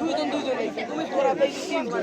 দুইজন দুইজন তুমি তোরা তিনজন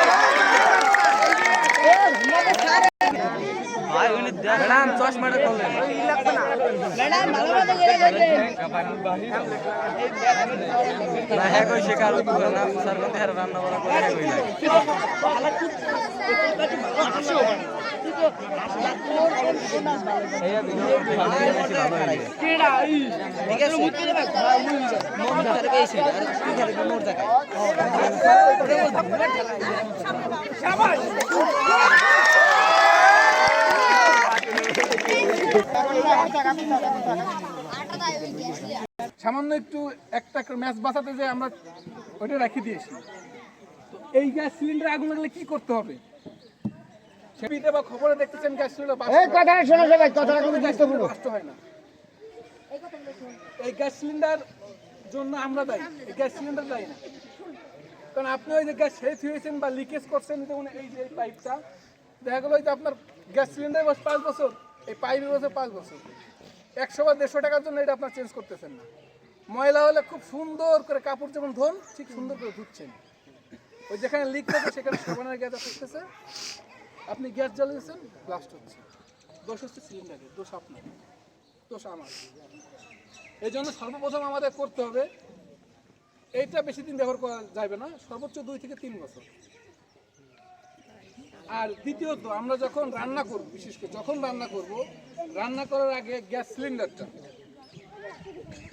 ম্যাডাম চশমাটা করলেন না হ্যাঁ কই সে কারও কি না স্যার মধ্যে হ্যাঁ রান্না বান্না করে হ্যাঁ কই নাই ঠিক আছে মন করে বেশি আর তুই খালি মোর জায়গায় সামান্য একটু একটা ম্যাচ বাঁচাতে যে আমরা ওইটা রেখে দিয়েছি। তো এই গ্যাস সিলিন্ডার আগুন লাগলে কি করতে হবে? সেবিতে বা খবরে দেখতেছেন গ্যাস সিলিন্ডার কথাটা শোনো সবাই কথাটা খুব গুরুত্বপূর্ণ নষ্ট হয় না। এই গ্যাস সিলিন্ডার জন্য আমরা দায়ী এই গ্যাস সিলিন্ডার দায়ী না। কারণ আপনি ওই যে গ্যাস শেষ হয়েছেন বা লিকেজ করছেন যেমন এই যে পাইপটা দেখা গেলো যে আপনার গ্যাস সিলিন্ডার পাঁচ বছর। এই পাইপের বছর পাঁচ বছর। একশো বা দেড়শো টাকার জন্য এটা আপনার চেঞ্জ করতেছেন না। ময়লা হলে খুব সুন্দর করে কাপড় যেমন ধোন, ঠিক সুন্দর করে ধুচ্ছেন। ওই যেখানে লিক থাকে, সেখানে সাবানের গ্যাস আসতেছে। আপনি গ্যাস জ্বালিয়েছেন ব্লাস্ট হচ্ছে। দোষ হচ্ছে সিলিন্ডারের দোষ আপনার। দোষ আমার। এই জন্য সর্বপ্রথম আমাদের করতে হবে, এইটা বেশি দিন ব্যবহার করা যাবে না, সর্বোচ্চ দুই থেকে তিন বছর। আর দ্বিতীয়ত আমরা যখন রান্না করব বিশেষ করে যখন রান্না করব রান্না করার আগে গ্যাস সিলিন্ডারটা।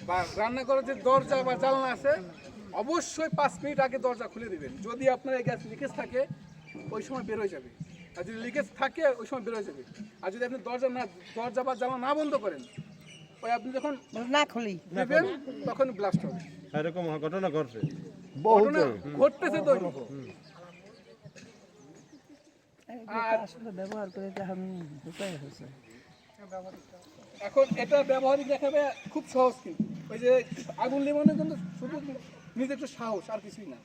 বা রান্না করার যে দরজা বা জানলা আছে অবশ্যই পাঁচ মিনিট আগে দরজা খুলে দিবেন। যদি আপনার এই গ্যাস লিকেজ থাকে ওই সময় বেরোয় যাবে। আর যদি লিকেজ থাকে ওই সময় বেরোয় যাবে। আর যদি আপনি দরজা না দরজা বা জানলা না বন্ধ করেন ওই আপনি যখন না খুলি। দিবেন তখন ব্লাস্ট হবে। এরকম ঘটনা ঘটছে। ঘটনা ঘটতেছে তো আসলে ব্যবহার করে এখন উপায় হয়েছে। এখন এটা ব্যবহারিক দেখাবে খুব সহজ কিন্তু ওই যে আগুন নেবানোর জন্য শুধু নিজে একটু সাহস আর কিছুই না।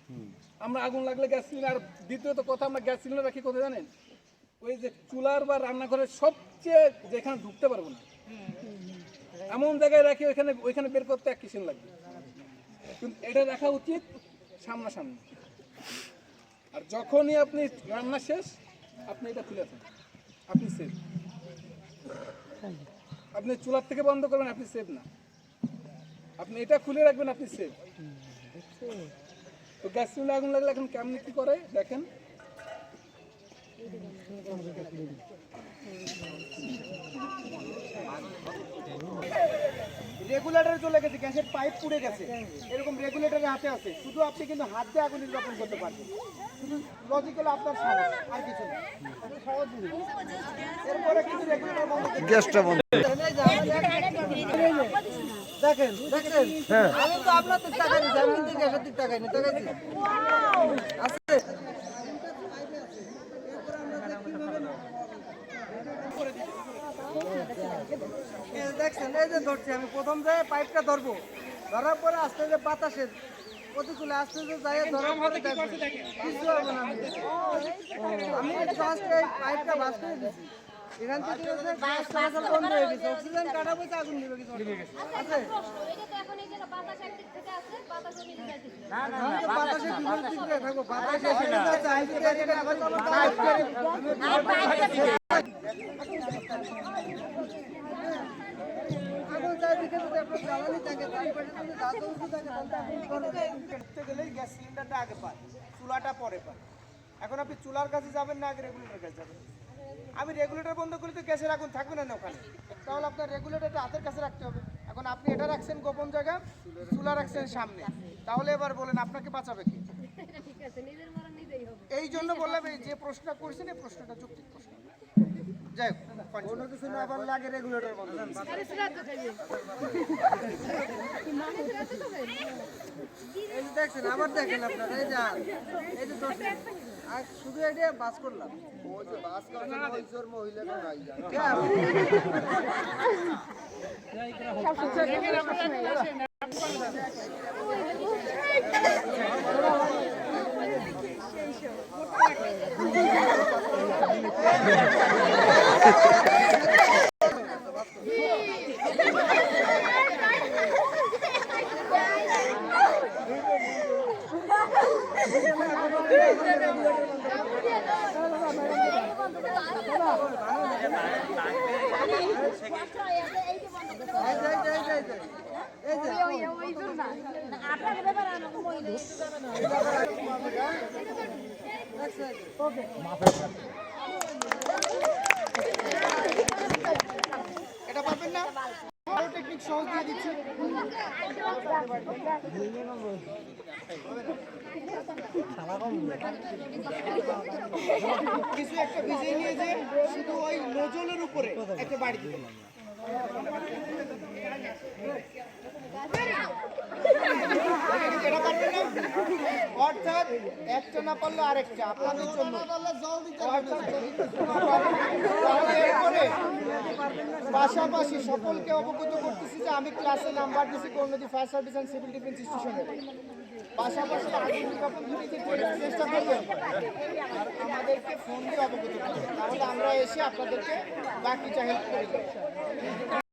আমরা আগুন লাগলে গ্যাস সিলিন্ডার দ্বিতীয়ত কথা আমরা গ্যাস সিলিন্ডার রাখি কোথায় জানেন? ওই যে চুলার বা রান্নাঘরের সবচেয়ে যেখানে ঢুকতে পারব না। এমন জায়গায় রাখি ওইখানে ওইখানে বের করতে এক কিসেন লাগবে? কিন্তু এটা রাখা উচিত সামনাসামনি। আর যখনই আপনি রান্না শেষ আপনি এটা খুলে দেন। আপনি সেফ আপনি চুলার থেকে বন্ধ করবেন, আপনি সেফ না। আপনি এটা খুলে রাখবেন, আপনি সেফ তো গ্যাস সিলিন্ডার আগুন লাগলে এখন কেমনি কি করে, দেখেন। রেগুলেটর চলে গেছে গ্যাসের পাইপ পুড়ে গেছে। এরকম রেগুলেটরের হাতে আছে। শুধু আপনি কিন্তু হাত দিয়ে আগুন নির্বাপন করতে পারবেন। শুধু লজিক্যাল আপনার সাহস আর কিছু না। সহজ। এরপরে কিন্তু রেগুলেটর বন্ধ গ্যাসটা বন্ধ। দেখেন দেখেন। আমি তো আপনাদের টাকা নিচ্ছি আমি কিন্তু গ্যাসের দিক টাকা নিই টাকা দিই আছে এই যে দেখছেন? এই যে ধরছি আমি প্রথম যে পাইপটা ধরবো ধরার পরে আস্তে যে বাতাসের প্রতিকূলে আস্তে যে যাই ধরার পরে কিছু হবে না আমি এই পাইপটা বাস করে দিচ্ছি এখান থেকে চলাচল বন্ধ হয়ে গেছে। অক্সিজেন কাটা আগুন নিবে কিছু আছে? বাতাসে বিপরীত দিক বাতাসে চলো। যদি আপনার জ্বালানি থাকে গেলেই গ্যাস সিলিন্ডারটা আগে চুলাটা পরে এখন আপনি চুলার কাছে যাবেন না আগে রেগুলেটর কাছে যাবেন। আমি রেগুলেটর বন্ধ করলে তো গ্যাসের আগুন থাকবে না না ওখানে। তাহলে আপনার রেগুলেটরটা হাতের কাছে রাখতে হবে। এখন আপনি এটা রাখছেন গোপন জায়গা চুলা রাখছেন সামনে। তাহলে এবার বলেন আপনাকে বাঁচাবে কি? ঠিক আছে নিজের মরণ নিজেই হবে। এই জন্য বললাম এই যে প্রশ্নটা করছেন এই প্রশ্নটা যৌক্তিক প্রশ্ন। যাই হোক। কোনো কিছু না পারলে আগে রেগুলেটর বন্ধ এই যে দেখছেন আবার দেখেন আপনারা এই যে এই যে আর শুধু এটা বাস করলাম। ওই যে বাস করছেন ওই জোর মহিলাটা নাই এই যে এই যে এই যে এই যে, এই যে ওই ওই জন্য না আপনার। ব্যাপারে আমাকে বলবে এটা পাবেন না আরও টেকনিক সহজ দিয়ে দিচ্ছি কিছু একটা ভিজিয়ে নিয়ে যে শুধু ওই নজলের উপরে একটা বাড়ি। দিবেন এটা পারবেন না? অর্থাৎ একটা না পারলে আরেকটা আপনাদের জন্য পাশাপাশি সকলকে অবগত করতেছি যে আমি ক্লাসে নাম্বার দিছি কর্মদি fire service and civil defence স্টেশনের পাশাপাশি আগুন নির্বাপন যদি চেষ্টা করবেন, আমাদেরকে ফোন দিয়ে অবগত করবেন। তাহলে আমরা এসে আপনাদেরকে বাকিটা হেল্প করে